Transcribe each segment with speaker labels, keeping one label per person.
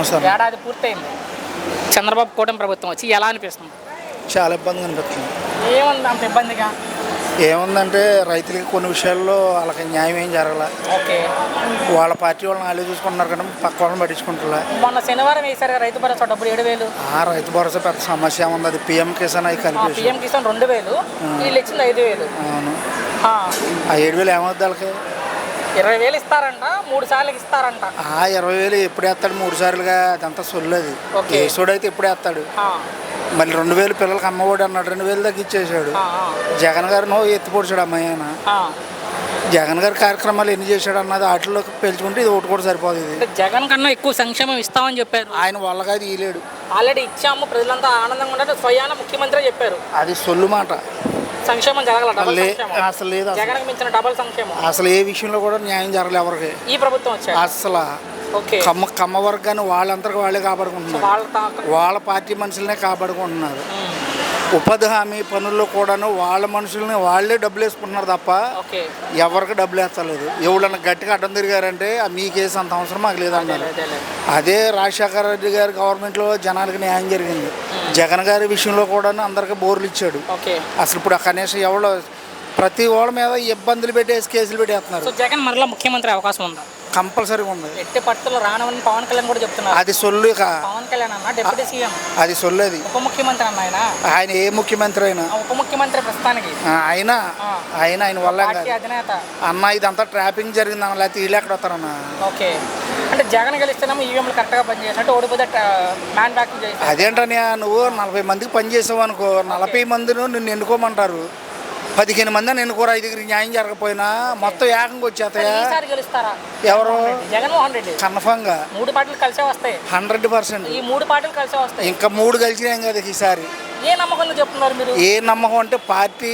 Speaker 1: సంవత్సరం
Speaker 2: ఏడాది పూర్తయింది. చంద్రబాబు కూటమి ప్రభుత్వం వచ్చి ఎలా అనిపిస్తుంది?
Speaker 1: చాలా ఇబ్బందిగా అనిపిస్తుంది.
Speaker 2: ఏముంది అంత ఇబ్బందిగా?
Speaker 1: ఏముందంటే రైతులకి కొన్ని విషయాల్లో వాళ్ళకి న్యాయం ఏం జరగల.
Speaker 2: ఓకే.
Speaker 1: వాళ్ళ పార్టీ వాళ్ళని వాళ్ళే చూసుకుంటున్నారు కానీ పక్క వాళ్ళని పట్టించుకుంటారా
Speaker 2: మొన్న శనివారం వేశారు రైతు భరోసా డబ్బులు ఏడు వేలు.
Speaker 1: ఆ రైతు భరోసా పెద్ద సమస్య ఉంది అది పిఎం కిసాన్ అవి కలిపేసి
Speaker 2: పిఎం కిసాన్ రెండు వేలు. వీళ్ళు ఇచ్చింది ఐదు వేలు.
Speaker 1: అవును.
Speaker 2: ఆ,
Speaker 1: ఆ ఏడు వేలు ఏమవుద్ది వాళ్ళకి?
Speaker 2: ఇరవై వేలు ఇస్తారంట మూడు సార్లు ఇస్తారంట.
Speaker 1: ఆ ఇరవై వేలు ఎప్పుడు వేస్తాడు? మూడు సార్లుగా అదంతా సొల్లేదు
Speaker 2: ఓకే.
Speaker 1: ఏసోడు అయితే ఎప్పుడు వేస్తాడు? మళ్ళీ రెండు వేలు పిల్లలకి అమ్మఒడి అన్నాడు రెండు వేలు దాకా ఇచ్చేసాడు జగన్ గారు నో ఎత్తిపొడిచాడు అమ్మాయి ఆయన.
Speaker 2: ఆ.
Speaker 1: జగన్ గారి కార్యక్రమాలు ఎన్ని చేశాడు అన్నది వాటిలోకి పెంచుకుంటే ఇది ఒకటి కూడా సరిపోదు ఇది.
Speaker 2: జగన్ కన్నా ఎక్కువ సంక్షేమం ఇస్తామని చెప్పారు.
Speaker 1: ఆయన వాళ్ళగా అది ఇయలేడు
Speaker 2: ఆల్రెడీ ఇచ్చాము ప్రజలంతా ఆనందంగా ఉండాలి స్వయాన ముఖ్యమంత్రి చెప్పారు.
Speaker 1: అది సొల్లు మాట.
Speaker 2: సంక్షేమం జరగల
Speaker 1: లే అసలు లేదు అసలు.
Speaker 2: జగన్కి మించిన డబల్ సంక్షేమం.
Speaker 1: అసలు ఏ విషయంలో కూడా న్యాయం జరగలేదు ఎవరికి.
Speaker 2: ఈ ప్రభుత్వం వచ్చారు
Speaker 1: అసలు
Speaker 2: ఓకే.
Speaker 1: కమ్మ కమ్మ వర్గాన్ని వాళ్ళంతరికి వాళ్ళే కాపాడుకుంటున్నారు.
Speaker 2: వాళ్ళ తా-
Speaker 1: వాళ్ళ పార్టీ మనుషులనే కాపాడుకుంటున్నారు. ఉపాధి హామీ పనుల్లో కూడాను వాళ్ళ మనుషుల్ని వాళ్ళే డబ్బులు వేసుకుంటున్నారు తప్ప
Speaker 2: ఓకే.
Speaker 1: ఎవరికి డబ్బులు వేస్తలేదు. ఎవడన్నా గట్టిగా అడ్డం తిరిగారంటే "ఆ, మీ కేసు అంత అవసరం మాకు లేదన్నారు.
Speaker 2: అదేలే.
Speaker 1: అదే రాజశేఖర రెడ్డి గారి గవర్నమెంట్లో జనాలకు న్యాయం జరిగింది. జగన్ గారి విషయంలో కూడాను అందరికి బోర్లు ఇచ్చాడు అసలు ఇప్పుడు ఆ కనీసం ఎవడో ప్రతి వాళ్ళ మీద ఇబ్బందులు పెట్టేసి కేసులు పెట్టేస్తున్నారు.
Speaker 2: జగన్ మరలా ముఖ్యమంత్రి అవకాశం ఉందా?
Speaker 1: కంపల్సరీగా ఉంది.
Speaker 2: ఎట్టి పట్టులు రానవని పవన్ కళ్యాణ్ కూడా చెప్తున్నారు.
Speaker 1: అది సొల్లు
Speaker 2: పవన్ కళ్యాణ్ అన్న డిప్యూటీ సీఎం.
Speaker 1: అది సొల్లేది
Speaker 2: ఉప ముఖ్యమంత్రి అన్న ఆయన.
Speaker 1: ఆయన ఏ ముఖ్యమంత్రి అయినా.
Speaker 2: ఉప ముఖ్యమంత్రి ప్రస్తుతానికి.
Speaker 1: ఆ, అయినా ఆయన ఆయన వల్ల
Speaker 2: అధినేత.
Speaker 1: అన్న ఇదంతా ట్రాపింగ్ జరిగిందన్న లేకపోతే వీళ్ళు ఎక్కడ వస్తారన్న
Speaker 2: ఓకే. అంటే జగన్ గెలిస్తేనేమో ఈవీఎంలు కరెక్ట్గా పనిచేసినట్టు ఓడిపోతే మ్యానుఫ్యాక్చర్ చేసి
Speaker 1: అదేంటని నువ్వు నలభై మందికి పని చేసావు అనుకో నలభై మందిని నిన్ను ఎన్నుకోమంటారు. పదిహేను మంది అని ఎన్నుకోరు ఐదుగురికి న్యాయం జరగకపోయినా మొత్తం ఏకంగా వచ్చేస్తాయా? ఎవరు?
Speaker 2: జగన్మోహన్ రెడ్డి.
Speaker 1: కన్ఫామ్గా.
Speaker 2: మూడు పార్టీలు కలిసే వస్తాయి.
Speaker 1: Hundred percent.
Speaker 2: ఈ మూడు పార్టీలు కలిసే వస్తాయి.
Speaker 1: ఇంకా మూడు కలిసినాం కదా ఈసారి.
Speaker 2: ఏ చెప్తున్నారు మీరు?
Speaker 1: ఏ నమ్మకం అంటే పార్టీ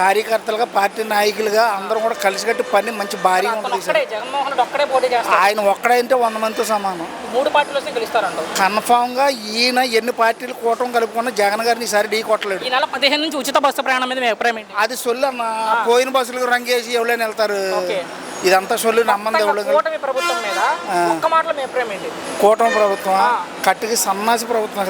Speaker 1: కార్యకర్తలుగా పార్టీ నాయకులుగా అందరం కూడా కలిసికట్టి పని మంచి భారీగా ఉంటుంది ఈసారి.
Speaker 2: ఒక్కడే జగన్మోహన్ రెడ్డి ఒక్కడే పోటీ చేస్తారు
Speaker 1: ఆయన ఒక్కడంటే వంద మందితో సమానం.
Speaker 2: మూడు పార్టీలు వస్తే గెలుస్తారంట.
Speaker 1: కన్ఫామ్గా ఈయన ఎన్ని పార్టీలు కూటం కలుపుకున్నా జగన్ గారిని ఈసారి ఢీ కొట్టలేడు.
Speaker 2: ఈ నెల పదిహేను నుంచి ఉచిత బస్సు ప్రయాణం మీద మీ అభిప్రాయం ఏంటి?
Speaker 1: అది సొల్లు అన్న. పోయిన బస్సులకు రంగేసి ఎవరైనా వెళ్తారు. ఇదంతా సొల్లు నమ్మంది
Speaker 2: కూటమి ప్రభుత్వం మీద ఒక్క మాటలో మీ అభిప్రాయం ఏంటి?
Speaker 1: కూటమి ప్రభుత్వం కట్టికి సన్నాసి ప్రభుత్వం.